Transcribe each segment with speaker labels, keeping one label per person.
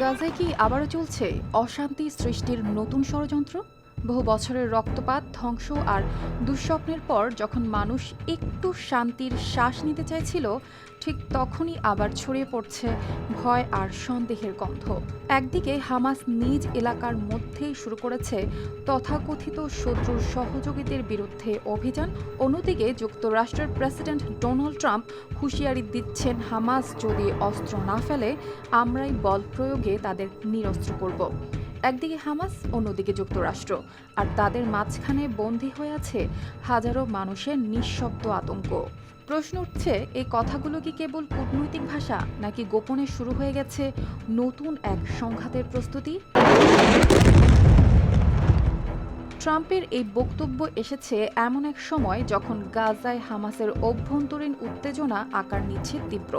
Speaker 1: গাজায় কি আবারও চলছে অশান্তি সৃষ্টির নতুন ষড়যন্ত্র? বহু বছরের রক্তপাত, ধ্বংস আর দুঃস্বপ্নের পর যখন মানুষ একটু শান্তির শ্বাস নিতে চাইছিল, ঠিক তখনই আবার ছড়িয়ে পড়ছে ভয় আর সন্দেহের গন্ধ। একদিকে হামাস নিজ এলাকার মধ্যেই শুরু করেছে তথাকথিত শত্রুর সহযোগীদের বিরুদ্ধে অভিযান, অন্যদিকে যুক্তরাষ্ট্রের প্রেসিডেন্ট ডোনাল্ড ট্রাম্প হুঁশিয়ারি দিচ্ছেন, হামাস যদি অস্ত্র না ফেলে, আমরাই বল প্রয়োগে তাদের নিরস্ত্র করব। একদিকে হামাস, অন্যদিকে যুক্তরাষ্ট্র। আর তাদের মাঝখানে বন্দী হয়ে আছে হাজারো মানুষের নিঃশব্দ আতঙ্ক। প্রশ্ন উঠছে এই কথাগুলো কি কেবল কূটনৈতিক ভাষা, নাকি গোপনে শুরু হয়ে গেছে নতুন এক সংঘাতের প্রস্তুতি? ট্রাম্পের এই বক্তব্য এসেছে এমন এক সময় যখন গাজায় হামাসের অভ্যন্তরীণ উত্তেজনা আকার নিচ্ছে তীব্র।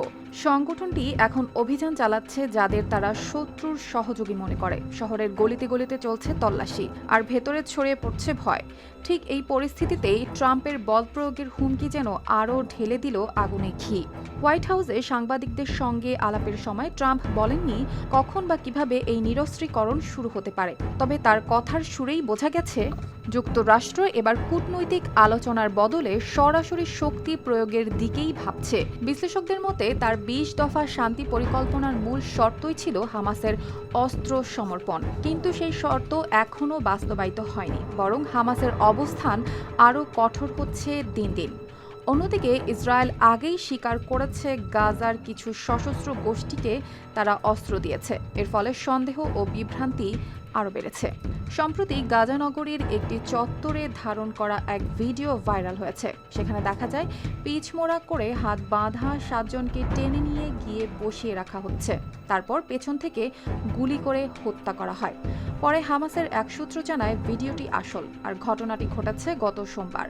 Speaker 1: সংগঠনটি এখন অভিযান চালাচ্ছে যাদের তারা শত্রুর সহযোগী মনে করে। শহরের গলিতে গলিতে চলছে তল্লাশি, আর ভেতরে ছড়িয়ে পড়ছে ভয়। ঠিক এই পরিস্থিতিতেই ট্রাম্পের বল প্রয়োগের হুমকি যেন আরও ঢেলে দিল আগুনে ঘি। হোয়াইট হাউসে সাংবাদিকদের সঙ্গে আলাপের সময় ট্রাম্প বলেননি কখন বা কীভাবে এই নিরস্ত্রীকরণ শুরু হতে পারে। তবে তার কথার সুরেই বোঝা গেছে, যুক্তরাষ্ট্র এবার কূটনৈতিক আলোচনার বদলে সরাসরি শক্তি প্রয়োগের দিকেই ভাবছে। বিশ্লেষকদের মতে তার বিশ দফা শান্তি পরিকল্পনার মূল শর্তই ছিল হামাসের অস্ত্র সমর্পণ কিন্তু সেই শর্ত এখনও বাস্তবায়িত হয়নি, বরং হামাসের অবস্থান আরও কঠোর হচ্ছে দিন দিন। অন্যদিকে ইসরায়েল আগেই স্বীকার করেছে গাজার কিছু সশস্ত্র গোষ্ঠীকে তারা অস্ত্র দিয়েছে। এর ফলে সন্দেহ ও বিভ্রান্তি আরও বেড়েছে। সম্প্রতি গাজা নগরীর একটি চত্বরে ধারণ করা এক ভিডিও ভাইরাল হয়েছে। সেখানে দেখা যায়, পিচমোড়া করে হাত বাঁধা সাতজনকে টেনে নিয়ে গিয়ে বসিয়ে রাখা হচ্ছে। তারপর পেছন থেকে গুলি করে হত্যা করা হয়। পরে হামাসের এক সূত্র জানায় ভিডিওটি আসল আর ঘটনাটি ঘটেছে গত সোমবার।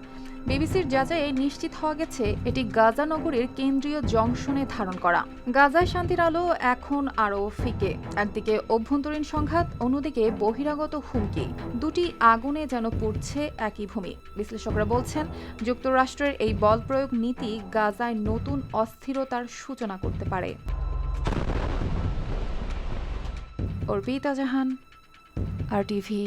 Speaker 1: বিবিসির যাচাইয়ে নিশ্চিত হওয়া গেছে এটি গাজা নগরীর কেন্দ্রীয় জংশনে ধারণ করা। গাজায় শান্তির আলো এখন আরও ফিকে। একদিকে অভ্যন্তরীণ সংঘাত, অন্যদিকে বহিরাগত হুমকি। দুটি আগুনে যেন পড়ছে একই ভূমি। বিশ্লেষকরা বলছেন, যুক্তরাষ্ট্রের এই বল প্রয়োগ নীতি গাজায় নতুন অস্থিরতার সূচনা করতে পারে। Arpita Jahan R TV.